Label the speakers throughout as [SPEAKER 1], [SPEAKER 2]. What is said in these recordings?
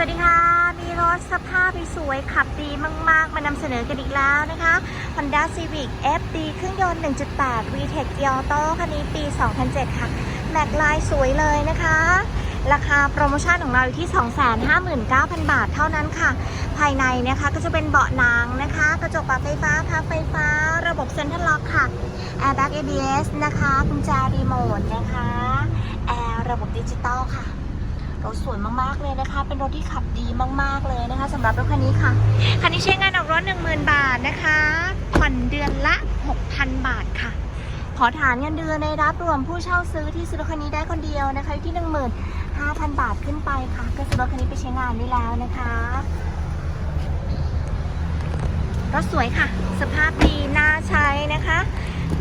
[SPEAKER 1] สวัสดีค่ะ มีรถสภาพสวยขับดีมาก ๆ มานำเสนอกันอีกแล้วนะคะ Honda Civic FD เครื่องยนต์ 1.8 VTEC e Auto คันนี้ปี 2007 ค่ะ แม็กลายสวยเลยนะคะ ราคาโปรโมชั่นของเราอยู่ที่ 259,000 บาทเท่านั้นค่ะ ภายในนะคะก็จะเป็นเบาะหนังนะคะ กระจกปรับไฟฟ้าพับไฟฟ้า ระบบเซ็นทรัลล็อกค่ะ Airbag ABS นะคะกุญแจรีโมทนะคะ แอร์ระบบดิจิตอลค่ะ รถสวยมากๆเลยนะคะ เป็นรถที่ขับดีมากๆเลยนะคะสำหรับรถคันนี้ค่ะ คันนี้ใช้งานออกรถ10,000 บาทนะคะผ่อนเดือนละ 6,000 บาทค่ะ ขอฐานเงินเดือนในรับรวมผู้เช่าซื้อที่ซื้อรถคันนี้ได้คนเดียวนะคะที่ 15,000 บาทขึ้นไปค่ะ ก็ซื้อรถคันนี้ไปใช้งานได้แล้วนะคะรถสวยค่ะ สภาพดีน่าใช้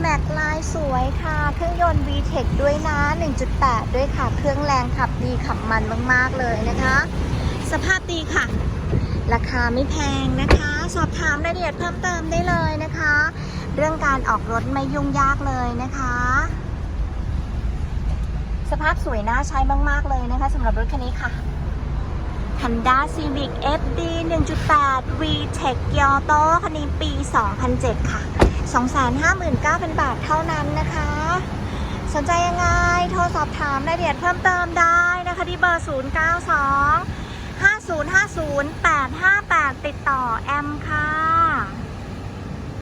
[SPEAKER 1] ม็กลายสวยค่ะ เครื่องยนต์ VTEC ด้วยนะ 1.8 ด้วยค่ะ เครื่องแรงขับดีขับมันมาก ๆ เลยนะคะ สภาพดีค่ะ ราคาไม่แพงนะคะ สอบถามรายละเอียดเพิ่มเติมได้เลยนะคะ เรื่องการออกรถไม่ยุ่งยากเลยนะคะ สภาพสวยน่าใช้มาก ๆ เลยนะคะสำหรับรถคันนี้ค่ะ Honda Civic FD 1.8 VTEC Auto คันนี้ปี 2007 ค่ะ 259,000 บาทเท่านั้นนะคะ สนใจยังไง โทรสอบถามรายละเอียดเพิ่มเติมได้นะคะที่เบอร์ 092 5050 858 ติดต่อแอมค่ะ